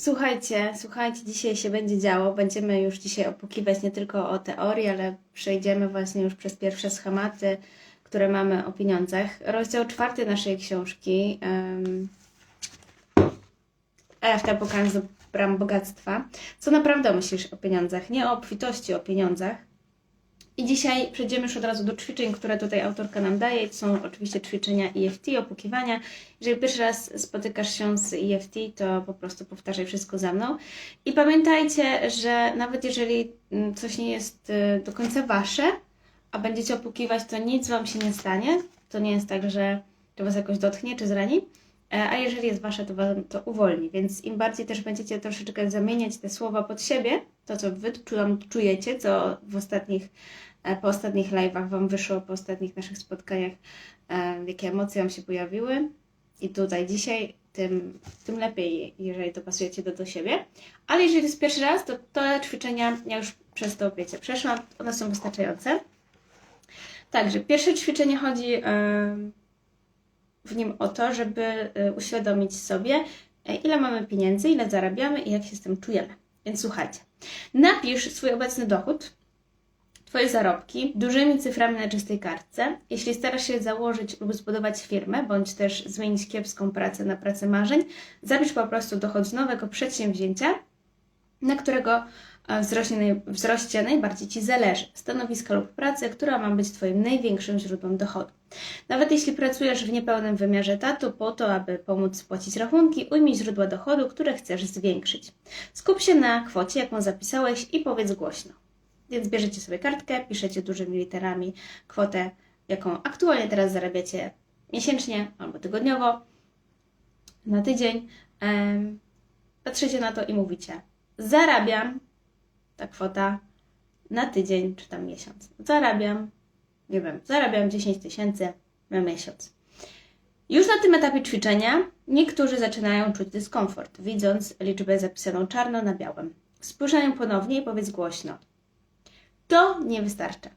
Słuchajcie, słuchajcie, dzisiaj się będzie działo. Będziemy już dzisiaj opukiwać nie tylko o teorii, ale przejdziemy właśnie już przez pierwsze schematy, które mamy o pieniądzach. Rozdział czwarty naszej książki. Um, EFT pokaz do bram bogactwa. Co naprawdę myślisz o pieniądzach? Nie o obfitości, o pieniądzach. I dzisiaj przejdziemy już od razu do ćwiczeń, które tutaj autorka nam daje. To są oczywiście ćwiczenia EFT, opukiwania. Jeżeli pierwszy raz spotykasz się z EFT, to po prostu powtarzaj wszystko za mną. I pamiętajcie, że nawet jeżeli mm, coś nie jest y, do końca wasze, a będziecie opukiwać, to nic wam się nie stanie. To nie jest tak, że to was jakoś dotknie czy zrani. E, A jeżeli jest wasze, to wam to uwolni. Więc im bardziej też będziecie troszeczkę zamieniać te słowa pod siebie, to co wy czujecie, co w ostatnich, po ostatnich live'ach wam wyszło, po ostatnich naszych spotkaniach, e, jakie emocje wam się pojawiły. I tutaj dzisiaj, tym, tym lepiej, jeżeli to pasujecie do, siebie. Ale jeżeli to jest pierwszy raz, to te ćwiczenia, ja już przez to, wiecie, przeszłam, one są wystarczające. Także pierwsze ćwiczenie chodzi em, w nim o to, żeby uświadomić sobie, e, ile mamy pieniędzy, ile zarabiamy i jak się z tym czujemy. Więc słuchajcie, napisz swój obecny dochód, Twoje zarobki dużymi cyframi na czystej kartce. Jeśli starasz się założyć lub zbudować firmę, bądź też zmienić kiepską pracę na pracę marzeń, zapisz po prostu dochód z nowego przedsięwzięcia, na którego e, wzrośnie, wzroście najbardziej Ci zależy. Stanowiska lub pracy, która ma być Twoim największym źródłem dochodu. Nawet jeśli pracujesz w niepełnym wymiarze etatu po to, aby pomóc spłacić rachunki, ujmij źródła dochodu, które chcesz zwiększyć. Skup się na kwocie, jaką zapisałeś i powiedz głośno. Więc bierzecie sobie kartkę, piszecie dużymi literami kwotę, jaką aktualnie teraz zarabiacie miesięcznie albo tygodniowo, na tydzień. Patrzycie na to i mówicie: Zarabiam ta kwota na tydzień czy tam miesiąc. Zarabiam, nie wiem, zarabiam 10 tysięcy na miesiąc. Już na tym etapie ćwiczenia niektórzy zaczynają czuć dyskomfort, widząc liczbę zapisaną czarno na białym. Spójrz na ponownie i powiedz głośno. To nie wystarcza.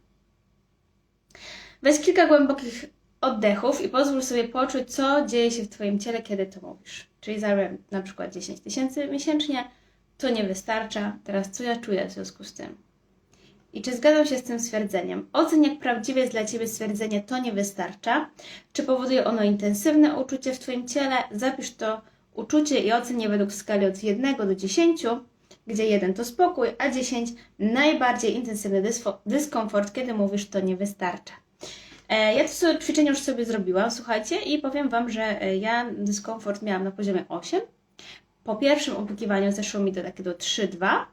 Weź kilka głębokich oddechów i pozwól sobie poczuć, co dzieje się w Twoim ciele, kiedy to mówisz. Czyli zarabiam na przykład 10 tysięcy miesięcznie, to nie wystarcza. Teraz co ja czuję w związku z tym? I czy zgadzam się z tym stwierdzeniem? Oceń, jak prawdziwe jest dla Ciebie stwierdzenie to nie wystarcza. Czy powoduje ono intensywne uczucie w Twoim ciele? Zapisz to uczucie i oceń je według skali od 1 do 10, gdzie 1 to spokój, a 10 najbardziej intensywny dyskomfort, kiedy mówisz to nie wystarcza. E, Ja to ćwiczenie już sobie zrobiłam, słuchajcie, i powiem Wam, że e, ja dyskomfort miałam na poziomie 8. Po pierwszym opukiwaniu zeszło mi do takiego 3-2,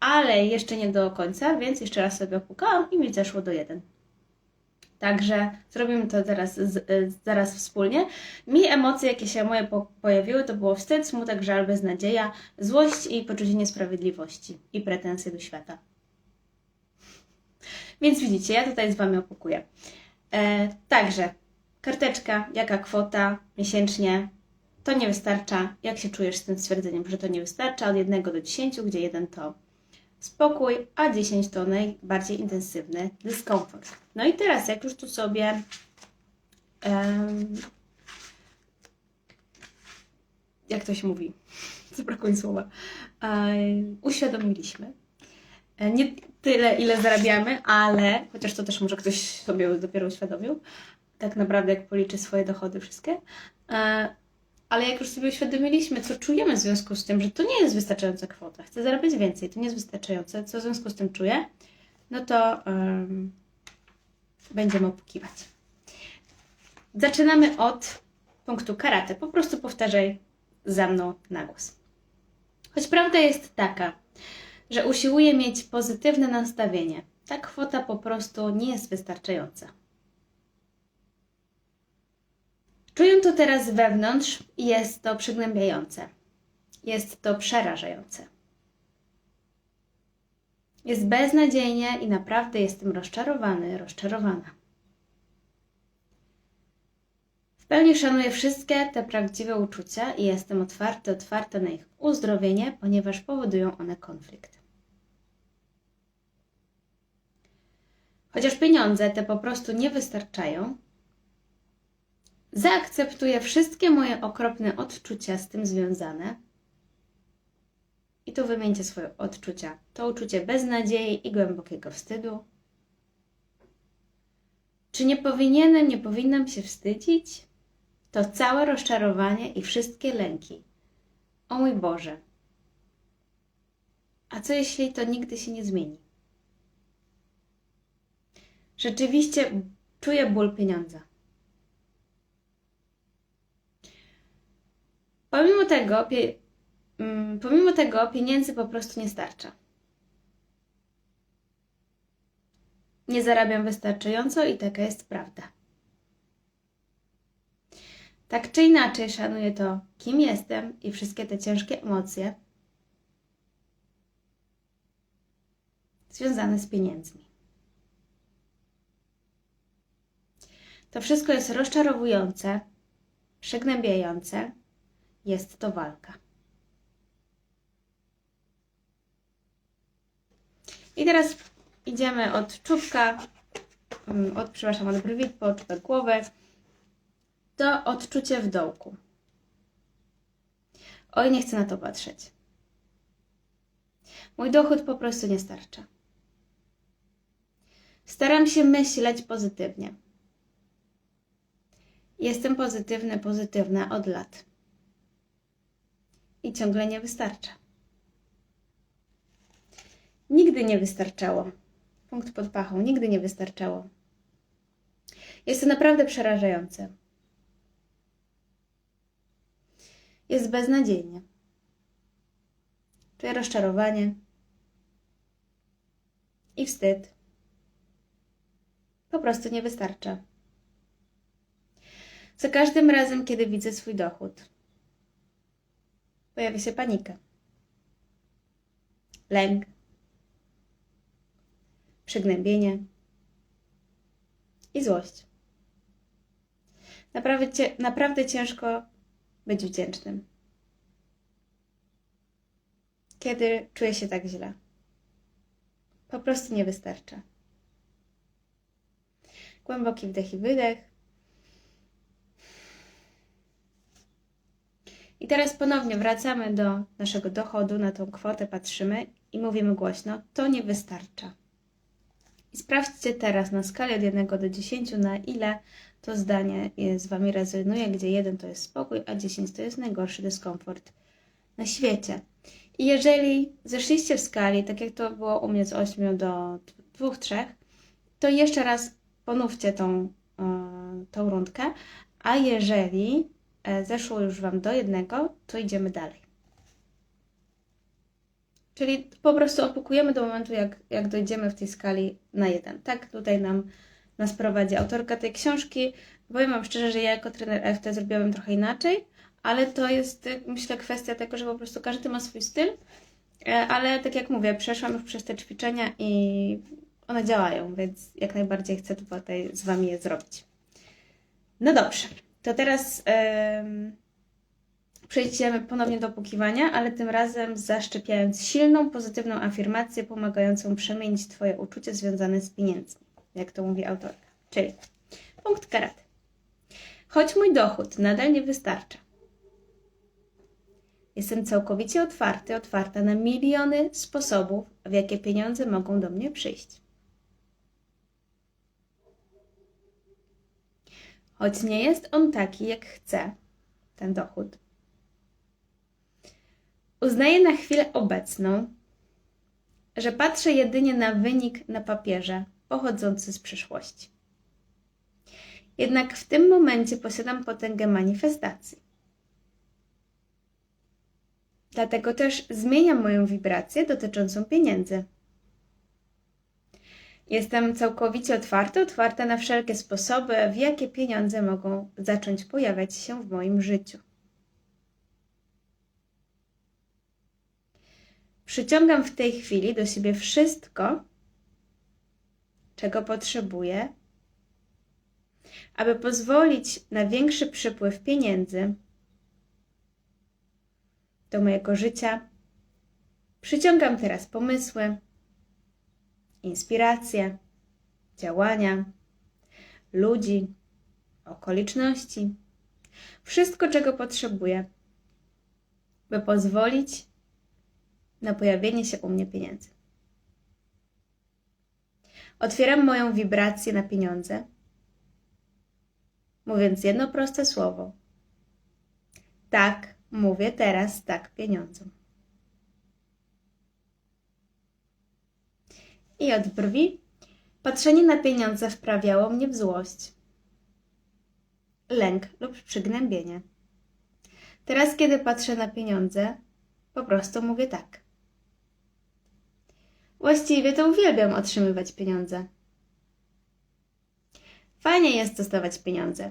ale jeszcze nie do końca, więc jeszcze raz sobie opukałam i mi zeszło do 1. Także zrobimy to teraz, y, zaraz wspólnie. Mi emocje, jakie się moje po, pojawiły, to było wstyd, smutek, żal, beznadzieja, złość i poczucie niesprawiedliwości i pretensje do świata. Więc widzicie, ja tutaj z Wami opukuję. E, także, karteczka, jaka kwota miesięcznie, to nie wystarcza. Jak się czujesz z tym stwierdzeniem, że to nie wystarcza? Od 1 do 10, gdzie 1 to spokój, a 10 to najbardziej intensywny dyskomfort. No i teraz, jak już tu sobie em, jak to się mówi, zabrakło słowa, e, uświadomiliśmy. E, Nie tyle, ile zarabiamy, ale, chociaż to też może ktoś sobie dopiero uświadomił, tak naprawdę jak policzy swoje dochody wszystkie, e, ale jak już sobie uświadomiliśmy, co czujemy w związku z tym, że to nie jest wystarczająca kwota, chcę zarabiać więcej, to nie jest wystarczające, co w związku z tym czuję, no to em, będziemy opukiwać. Zaczynamy od punktu karate. Po prostu powtarzaj za mną na głos. Choć prawda jest taka, że usiłuję mieć pozytywne nastawienie, ta kwota po prostu nie jest wystarczająca. Czuję to teraz wewnątrz i jest to przygnębiające. Jest to przerażające. Jest beznadziejnie i naprawdę jestem rozczarowany, rozczarowana. W pełni szanuję wszystkie te prawdziwe uczucia i jestem otwarty, otwarta na ich uzdrowienie, ponieważ powodują one konflikt. Chociaż pieniądze te po prostu nie wystarczają, zaakceptuję wszystkie moje okropne odczucia z tym związane tu wymieńcie swoje odczucia. To uczucie beznadziei i głębokiego wstydu. Czy nie powinienem, nie powinnam się wstydzić? To całe rozczarowanie i wszystkie lęki. O mój Boże. A co jeśli to nigdy się nie zmieni? Rzeczywiście czuję ból pieniądza. Pomimo tego, pie, mm, pomimo tego pieniędzy po prostu nie starcza. Nie zarabiam wystarczająco i taka jest prawda. Tak czy inaczej szanuję to, kim jestem i wszystkie te ciężkie emocje związane z pieniędzmi. To wszystko jest rozczarowujące, przygnębiające, jest to walka. I teraz idziemy od czubka, mm, od, przepraszam, od brwi po czubek głowy, to odczucie w dołku. Oj, nie chcę na to patrzeć. Mój dochód po prostu nie starcza. Staram się myśleć pozytywnie. Jestem pozytywny, pozytywna od lat. I ciągle nie wystarcza. Nigdy nie wystarczało. Punkt pod pachą. Nigdy nie wystarczało. Jest to naprawdę przerażające. Jest beznadziejnie. Czuję rozczarowanie i wstyd. Po prostu nie wystarcza. Za każdym razem, kiedy widzę swój dochód, pojawia się panika, lęk, przygnębienie i złość. Naprawdę, naprawdę ciężko być wdzięcznym. Kiedy czuję się tak źle. Po prostu nie wystarcza. Głęboki wdech i wydech. I teraz ponownie wracamy do naszego dochodu, na tą kwotę patrzymy i mówimy głośno: To nie wystarcza. I sprawdźcie teraz na skali od 1 do 10, na ile to zdanie z Wami rezonuje, gdzie 1 to jest spokój, a 10 to jest najgorszy dyskomfort na świecie. I jeżeli zeszliście w skali, tak jak to było u mnie z 8 do 2, 3, to jeszcze raz ponówcie tą, yy, tą rundkę, a jeżeli e, zeszło już Wam do jednego, to idziemy dalej. Czyli po prostu opukujemy do momentu, jak, jak dojdziemy w tej skali na jeden. Tak tutaj nam nas prowadzi autorka tej książki. Powiem Wam szczerze, że ja jako trener FT zrobiłabym trochę inaczej, ale to jest myślę kwestia tego, że po prostu każdy ma swój styl. E, ale tak jak mówię, przeszłam już przez te ćwiczenia i one działają, więc jak najbardziej chcę tutaj z Wami je zrobić. No dobrze, to teraz przejdziemy ponownie do pokiwania, ale tym razem zaszczepiając silną, pozytywną afirmację pomagającą przemienić Twoje uczucie związane z pieniędzmi, jak to mówi autorka. Czyli punkt karaty. Choć mój dochód nadal nie wystarcza, Jestem całkowicie otwarty, otwarta na miliony sposobów, w jakie pieniądze mogą do mnie przyjść. Choć nie jest on taki, jak chcę, ten dochód. Uznaję na chwilę obecną, że patrzę jedynie na wynik na papierze pochodzący z przyszłości. Jednak w tym momencie posiadam potęgę manifestacji. Dlatego też zmieniam moją wibrację dotyczącą pieniędzy. Jestem całkowicie otwarta, otwarta na wszelkie sposoby, w jakie pieniądze mogą zacząć pojawiać się w moim życiu. Przyciągam w tej chwili do siebie wszystko, czego potrzebuję, aby pozwolić na większy przypływ pieniędzy do mojego życia. Przyciągam teraz pomysły, inspiracje, działania, ludzi, okoliczności, wszystko, czego potrzebuję, by pozwolić na pojawienie się u mnie pieniędzy. Otwieram moją wibrację na pieniądze, mówiąc jedno proste słowo. Tak, mówię teraz tak pieniądzom. I od brwi patrzenie na pieniądze wprawiało mnie w złość, lęk lub przygnębienie. Teraz, kiedy patrzę na pieniądze, po prostu mówię tak. Właściwie to uwielbiam otrzymywać pieniądze. Fajnie jest dostawać pieniądze.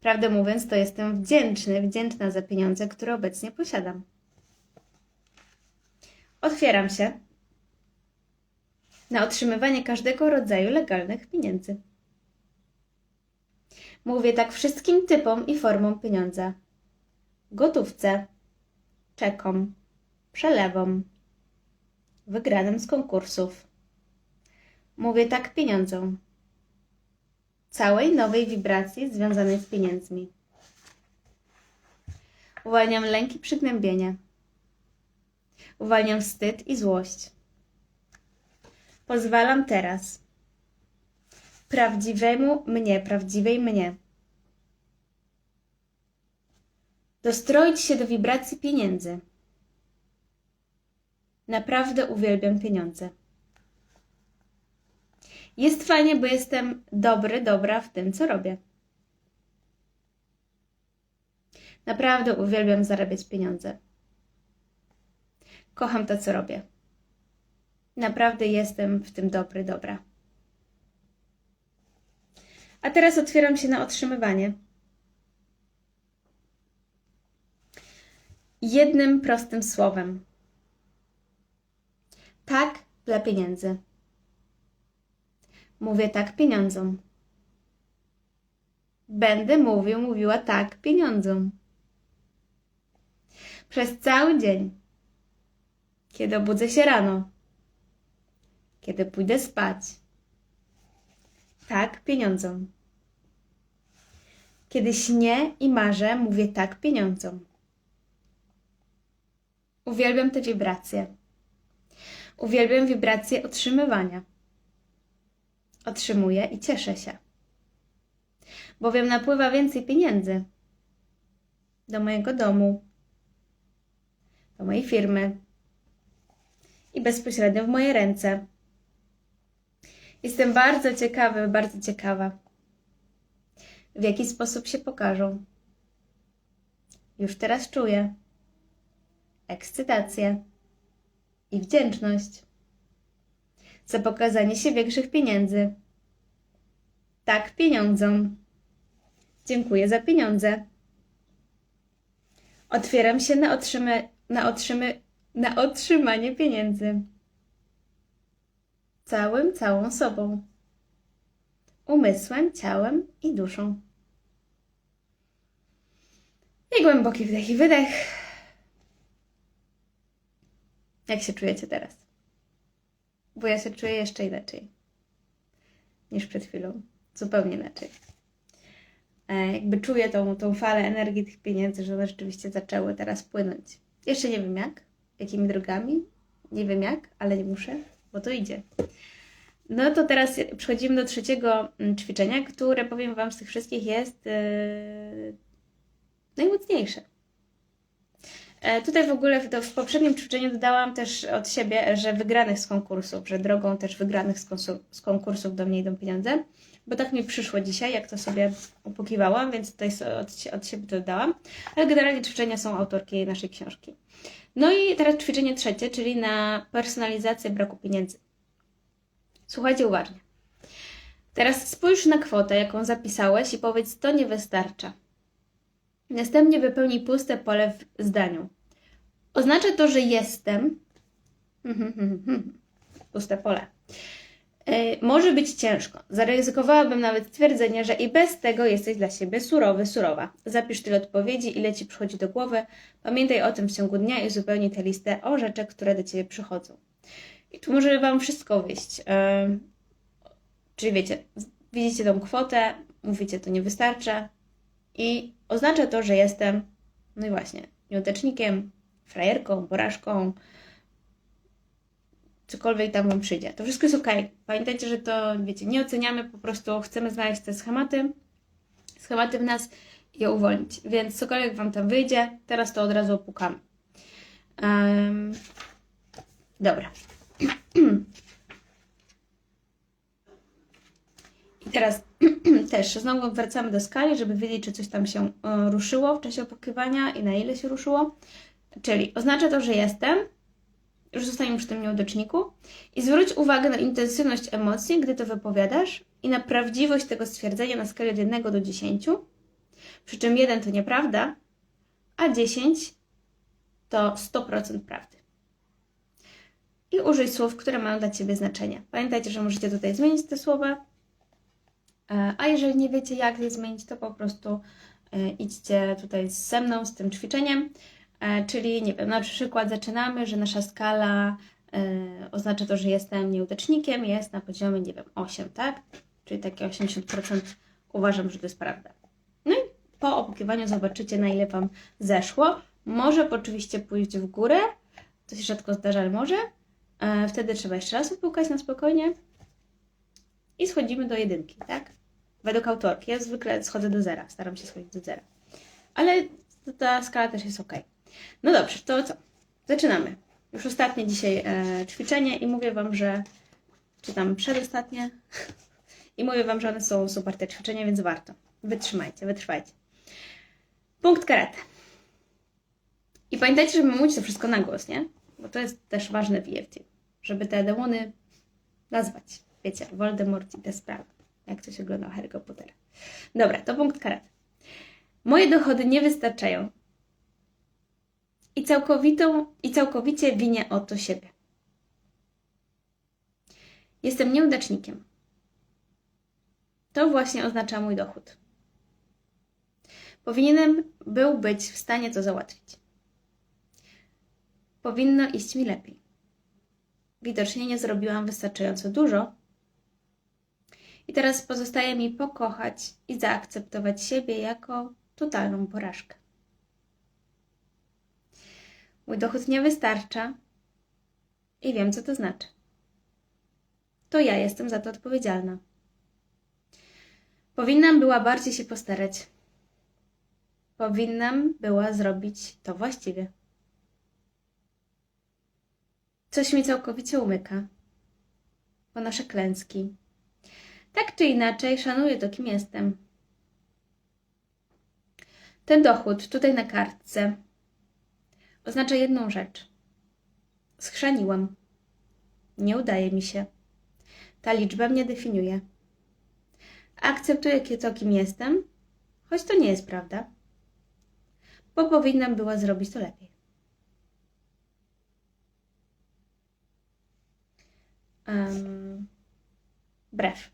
Prawdę mówiąc, to jestem wdzięczny, wdzięczna za pieniądze, które obecnie posiadam. Otwieram się na otrzymywanie każdego rodzaju legalnych pieniędzy. Mówię tak wszystkim typom i formom pieniądza: gotówce, czekom, przelewom, wygranym z konkursów. Mówię tak pieniądzom. Całej nowej wibracji związanej z pieniędzmi. Uwalniam lęk i przygnębienie. Uwalniam wstyd i złość. Pozwalam teraz prawdziwemu mnie, prawdziwej mnie dostroić się do wibracji pieniędzy. Naprawdę uwielbiam pieniądze. Jest fajnie, bo jestem dobry, dobra w tym, co robię. Naprawdę uwielbiam zarabiać pieniądze. Kocham to, co robię. Naprawdę jestem w tym dobry, dobra. A teraz otwieram się na otrzymywanie. Jednym prostym słowem. Tak dla pieniędzy. Mówię tak pieniądzom. Będę mówił, mówiła tak pieniądzom. Przez cały dzień. Kiedy obudzę się rano. Kiedy pójdę spać. Tak pieniądzom. Kiedy śnię i marzę, mówię tak pieniądzom. Uwielbiam te wibracje. Uwielbiam wibracje otrzymywania. Otrzymuję i cieszę się. Bowiem napływa więcej pieniędzy do mojego domu, do mojej firmy i bezpośrednio w moje ręce. Jestem bardzo ciekawy, bardzo ciekawa, w jaki sposób się pokażą. Już teraz czuję ekscytację i wdzięczność za pokazanie się większych pieniędzy. Tak, pieniądzom. Dziękuję za pieniądze. Otwieram się na, otrzymy, na, otrzymy, na otrzymanie pieniędzy. Całym, całą sobą. Umysłem, ciałem i duszą. I głęboki wdech i wydech. Jak się czujecie teraz? Bo ja się czuję jeszcze inaczej niż przed chwilą. Zupełnie inaczej. E, jakby czuję tą, tą falę energii tych pieniędzy, że one rzeczywiście zaczęły teraz płynąć. Jeszcze nie wiem jak, jakimi drogami, nie wiem jak, ale nie muszę, bo to idzie. No to teraz przechodzimy do trzeciego mm, ćwiczenia, które powiem Wam z tych wszystkich jest yy, najmocniejsze. E, tutaj w ogóle w, w, poprzednim ćwiczeniu dodałam też od siebie, że wygranych z konkursów, że drogą też wygranych z, z konkursów do mnie idą pieniądze, bo tak mi przyszło dzisiaj, jak to sobie upukiwałam, więc tutaj od, od siebie to dodałam. Ale generalnie ćwiczenia są autorki naszej książki. No i teraz ćwiczenie trzecie, czyli na personalizację braku pieniędzy. Słuchajcie uważnie. Teraz spójrz na kwotę, jaką zapisałeś i powiedz, to nie wystarcza. Następnie wypełnij puste pole w zdaniu. Oznacza to, że jestem. Puste pole. Yy, może być ciężko. Zaryzykowałabym nawet stwierdzenie, że i bez tego jesteś dla siebie surowy, surowa. Zapisz tyle odpowiedzi, ile ci przychodzi do głowy. Pamiętaj o tym w ciągu dnia i uzupełnij tę listę o rzeczach, które do ciebie przychodzą. I tu może Wam wszystko wyjść. Yy, czyli wiecie, widzicie tą kwotę, mówicie, to nie wystarcza, i oznacza to, że jestem, no i właśnie, nieudacznikiem, frajerką, porażką, cokolwiek tam Wam przyjdzie. To wszystko jest ok. Pamiętajcie, że to, wiecie, nie oceniamy, po prostu chcemy znaleźć te schematy, schematy w nas i je uwolnić. Więc cokolwiek Wam tam wyjdzie, teraz to od razu opukamy. Um, dobra. I teraz też znowu wracamy do skali, żeby wiedzieć, czy coś tam się e, ruszyło w czasie opłakiwania i na ile się ruszyło. Czyli oznacza to, że jestem, już zostaniemy przy tym nieudaczniku, i zwróć uwagę na intensywność emocji, gdy to wypowiadasz i na prawdziwość tego stwierdzenia na skali od 1 do 10, przy czym 1 to nieprawda, a 10 to 100% prawdy. I użyj słów, które mają dla Ciebie znaczenie. Pamiętajcie, że możecie tutaj zmienić te słowa, e, a jeżeli nie wiecie, jak je zmienić, to po prostu e, idźcie tutaj ze mną z tym ćwiczeniem. E, czyli, nie wiem, na przykład zaczynamy, że nasza skala oznacza to, że jestem nieudacznikiem, jest na poziomie, nie wiem, 8, tak? Czyli takie 80% uważam, że to jest prawda. No i po opłukiwaniu zobaczycie, na ile Wam zeszło. Może oczywiście pójść w górę, to się rzadko zdarza, ale może. E, wtedy trzeba jeszcze raz upłukać na spokojnie i schodzimy do jedynki, tak? Według autorki. Ja zwykle schodzę do zera, staram się schodzić do zera. Ale ta skala też jest ok. No dobrze, to co? Zaczynamy. Już ostatnie dzisiaj e, ćwiczenie i mówię Wam, że czy tam przedostatnie i mówię Wam, że one są super te ćwiczenia, więc warto. Wytrzymajcie, wytrwajcie. Punkt karate. I pamiętajcie, żeby mówić to wszystko na głos, nie? Bo to jest też ważne w EFT, żeby te demony nazwać. Wiecie, Voldemort i te sprawy. Jak ktoś oglądał Harry'ego Pottera. Dobra, to punkt karate. Moje dochody nie wystarczają. I, całkowitą, I całkowicie winię o to siebie. Jestem nieudacznikiem. To właśnie oznacza mój dochód. Powinienem był być w stanie to załatwić. Powinno iść mi lepiej. Widocznie nie zrobiłam wystarczająco dużo. I teraz pozostaje mi pokochać i zaakceptować siebie jako totalną porażkę. Mój dochód nie wystarcza i wiem, co to znaczy. To ja jestem za to odpowiedzialna. Powinnam była bardziej się postarać. Powinnam była zrobić to właściwie. Coś mi całkowicie umyka. Ponoszę klęski. Tak czy inaczej, szanuję to, kim jestem. Ten dochód tutaj na kartce oznacza jedną rzecz. Schrzaniłam. Nie udaje mi się. Ta liczba mnie definiuje. Akceptuję to, kim jestem, choć to nie jest prawda, bo powinnam była zrobić to lepiej. um, brew.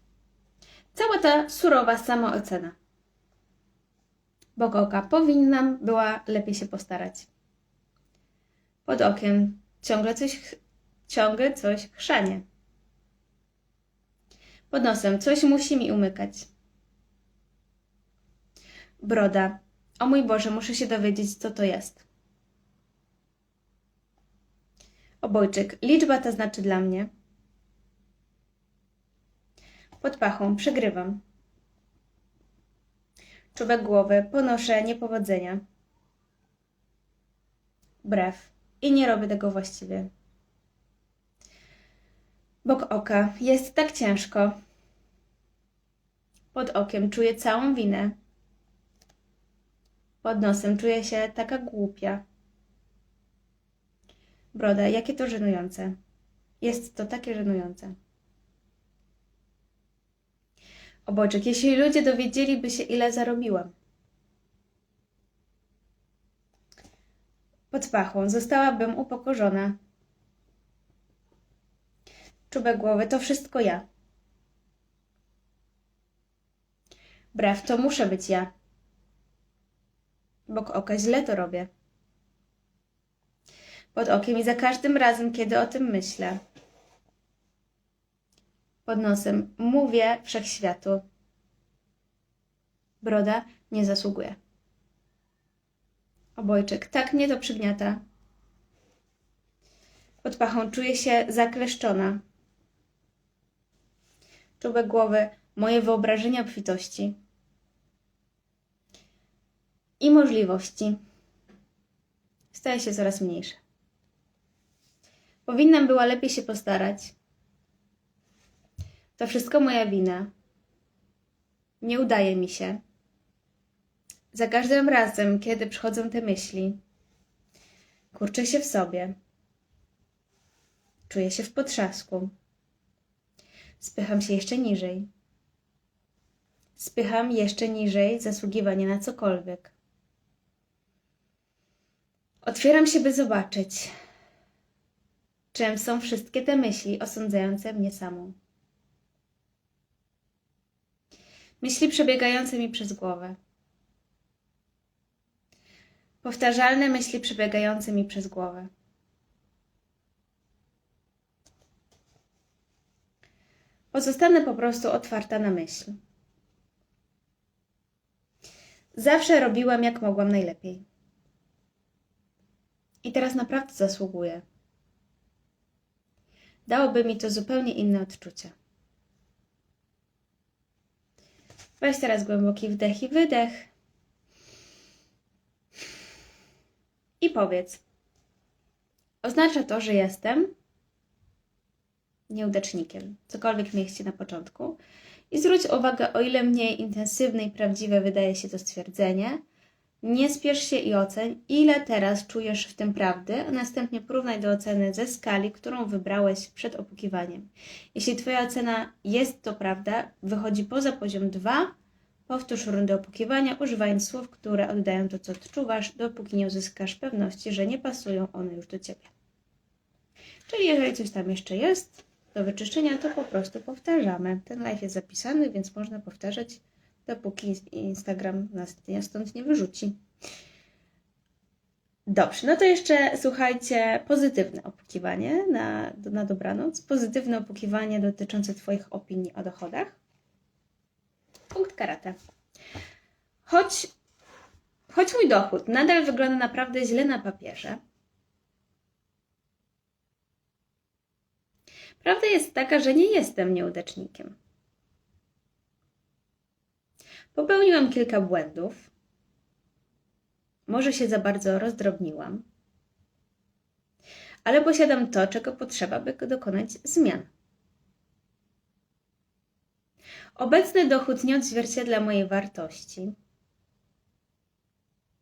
Cała ta surowa samoocena. Bogoka powinnam była lepiej się postarać. Pod okiem ciągle coś, ciągle coś chrzanie. Pod nosem coś musi mi umykać. Broda. O mój Boże, muszę się dowiedzieć, co to jest. Obojczyk. Liczba ta znaczy dla mnie. Pod pachą przegrywam. Czubek głowy ponoszę niepowodzenia. Brew. I nie robię tego właściwie. Bok oka. Jest tak ciężko. Pod okiem czuję całą winę. Pod nosem czuję się taka głupia. Broda, jakie to żenujące. Jest to takie żenujące. Oboczek, jeśli ludzie dowiedzieliby się, ile zarobiłam. Pod pachą zostałabym upokorzona. Czubek głowy, to wszystko ja. Brew, to muszę być ja. Bok oka, źle to robię. Pod okiem i za każdym razem, kiedy o tym myślę pod nosem. Mówię wszechświatu. Broda nie zasługuje. Obojczyk, tak mnie to przygniata. Pod pachą czuję się zakleszczona. Czubek głowy, moje wyobrażenia obfitości i możliwości staje się coraz mniejsze. Powinnam była lepiej się postarać. To wszystko moja wina. Nie udaje mi się. Za każdym razem, kiedy przychodzą te myśli, kurczę się w sobie. Czuję się w potrzasku. Spycham się jeszcze niżej. Spycham jeszcze niżej zasługiwanie na cokolwiek. Otwieram się, by zobaczyć, czym są wszystkie te myśli osądzające mnie samą. Myśli przebiegające mi przez głowę. Powtarzalne myśli przebiegające mi przez głowę. Pozostanę po prostu otwarta na myśl. Zawsze robiłam jak mogłam najlepiej. I teraz naprawdę zasługuję. Dałoby mi to zupełnie inne odczucie. Weź teraz głęboki wdech i wydech. I powiedz: Oznacza to, że jestem nieudacznikiem, cokolwiek mieliście na początku. I zwróć uwagę, o ile mniej intensywne i prawdziwe wydaje się to stwierdzenie, nie spiesz się i oceń, ile teraz czujesz w tym prawdy, a następnie porównaj do oceny ze skali, którą wybrałeś przed opukiwaniem. Jeśli Twoja ocena jest to prawda, wychodzi poza poziom 2, powtórz rundę opukiwania, używając słów, które oddają to, co odczuwasz, dopóki nie uzyskasz pewności, że nie pasują one już do Ciebie. Czyli jeżeli coś tam jeszcze jest do wyczyszczenia, to po prostu powtarzamy. Ten live jest zapisany, więc można powtarzać dopóki Instagram nas stąd nie wyrzuci. Dobrze, no to jeszcze słuchajcie, pozytywne opukiwanie na, na dobranoc. Pozytywne opukiwanie dotyczące Twoich opinii o dochodach. Karate. Choć, choć mój dochód nadal wygląda naprawdę źle na papierze, prawda jest taka, że nie jestem nieudacznikiem. Popełniłam kilka błędów. Może się za bardzo rozdrobniłam. Ale posiadam to, czego potrzeba, by dokonać zmian. Obecny dochód nie odzwierciedla mojej wartości.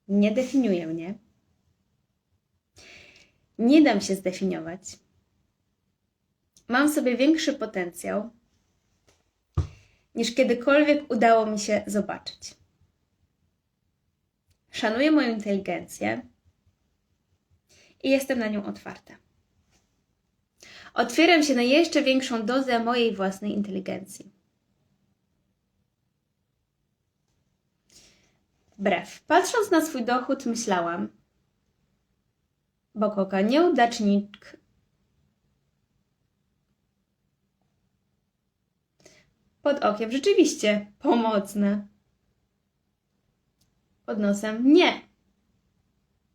Nie definiuje mnie. Nie dam się zdefiniować. Mam sobie większy potencjał niż kiedykolwiek udało mi się zobaczyć. Szanuję moją inteligencję i jestem na nią otwarta. Otwieram się na jeszcze większą dozę mojej własnej inteligencji. Brew. Patrząc na swój dochód, myślałam, Bokoka, nieudacznik Pod okiem rzeczywiście pomocne. Pod nosem nie.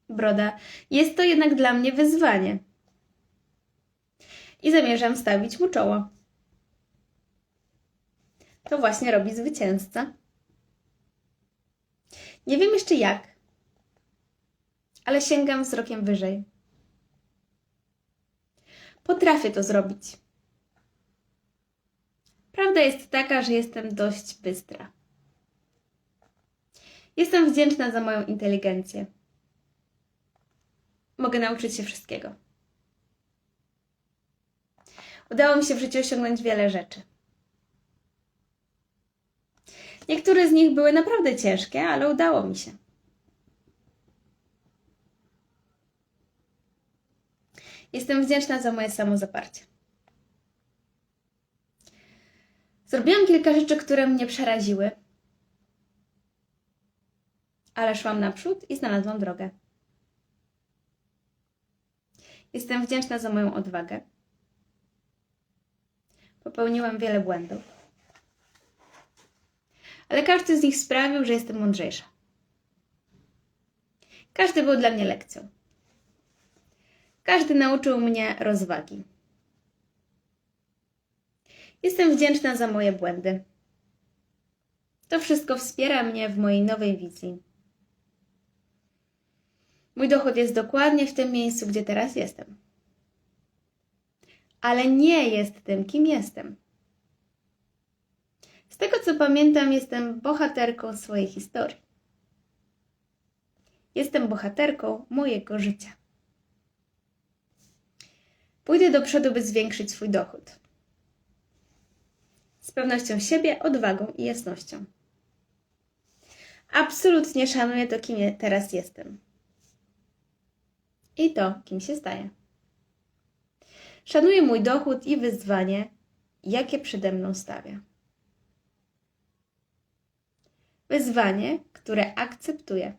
Broda. Jest to jednak dla mnie wyzwanie. I zamierzam stawić mu czoło. To właśnie robi zwycięzca. Nie wiem jeszcze jak, ale sięgam wzrokiem wyżej. Potrafię to zrobić. Prawda jest taka, że jestem dość bystra. Jestem wdzięczna za moją inteligencję. Mogę nauczyć się wszystkiego. Udało mi się w życiu osiągnąć wiele rzeczy. Niektóre z nich były naprawdę ciężkie, ale udało mi się. Jestem wdzięczna za moje samozaparcie. Zrobiłam kilka rzeczy, które mnie przeraziły, ale szłam naprzód i znalazłam drogę. Jestem wdzięczna za moją odwagę. Popełniłam wiele błędów, ale każdy z nich sprawił, że jestem mądrzejsza. Każdy był dla mnie lekcją. Każdy nauczył mnie rozwagi. Jestem wdzięczna za moje błędy. To wszystko wspiera mnie w mojej nowej wizji. Mój dochód jest dokładnie w tym miejscu, gdzie teraz jestem. Ale nie jest tym, kim jestem. Tego co pamiętam, jestem bohaterką swojej historii. Jestem bohaterką mojego życia. Pójdę do przodu, by zwiększyć swój dochód. Z pewnością siebie, odwagą i jasnością. Absolutnie szanuję to, kim teraz jestem. I to, kim się staję. Szanuję mój dochód i wyzwanie, jakie przede mną stawia. Wyzwanie, które akceptuję.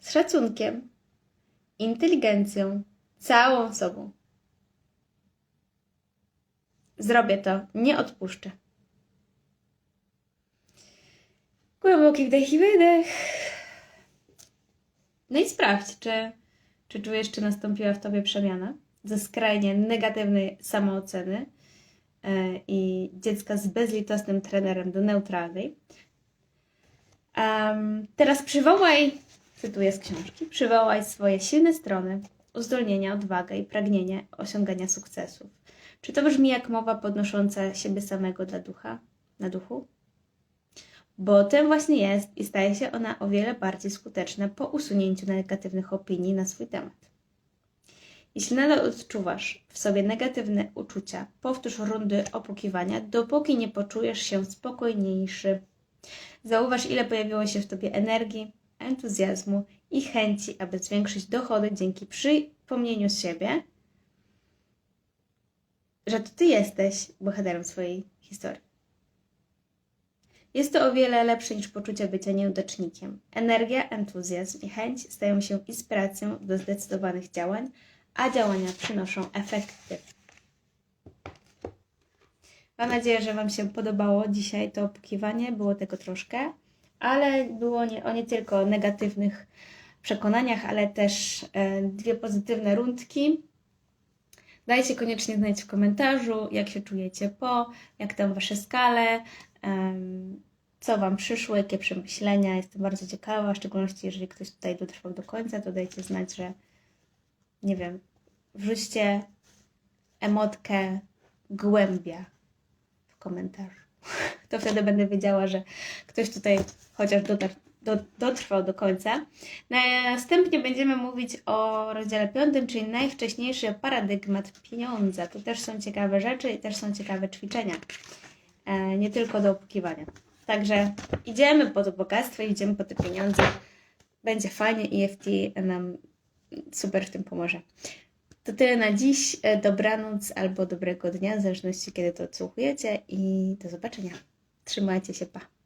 Z szacunkiem, inteligencją, całą sobą. Zrobię to, nie odpuszczę. Głęboki wdech i wydech. No i sprawdź, czy, czy czujesz, czy nastąpiła w tobie przemiana ze skrajnie negatywnej samooceny i dziecka z bezlitosnym trenerem do neutralnej. Teraz przywołaj, cytuję z książki, przywołaj swoje silne strony, uzdolnienia, odwagę i pragnienie osiągania sukcesów. Czy to brzmi jak mowa podnosząca siebie samego dla ducha, na duchu? Bo tym właśnie jest i staje się ona o wiele bardziej skuteczna po usunięciu negatywnych opinii na swój temat. Jeśli nadal odczuwasz w sobie negatywne uczucia, powtórz rundy opukiwania, dopóki nie poczujesz się spokojniejszy. Zauważ, ile pojawiło się w tobie energii, entuzjazmu i chęci, aby zwiększyć dochody dzięki przypomnieniu siebie, że to ty jesteś bohaterem swojej historii. Jest to o wiele lepsze niż poczucie bycia nieudacznikiem. Energia, entuzjazm i chęć stają się inspiracją do zdecydowanych działań, a działania przynoszą efekty. Mam nadzieję, że Wam się podobało dzisiaj to opukiwanie. Było tego troszkę, ale było nie, o nie tylko negatywnych przekonaniach, ale też e, dwie pozytywne rundki. Dajcie koniecznie znać w komentarzu, jak się czujecie po, jak tam Wasze skale, co Wam przyszło, jakie przemyślenia. Jestem bardzo ciekawa, w szczególności jeżeli ktoś tutaj dotrwał do końca, to dajcie znać, że nie wiem, wrzućcie emotkę głębia w komentarzu. To wtedy będę wiedziała, że ktoś tutaj chociaż dotarł, do, dotrwał do końca. Następnie będziemy mówić o rozdziale piątym, czyli najwcześniejszy paradygmat pieniądza. Tu też są ciekawe rzeczy i też są ciekawe ćwiczenia. E, nie tylko do opukiwania. Także idziemy po to bogactwo, idziemy po te pieniądze. Będzie fajnie EFT nam super w tym pomoże. To tyle na dziś. E, Dobranoc albo dobrego dnia, w zależności kiedy to odsłuchujecie i do zobaczenia. Trzymajcie się, pa.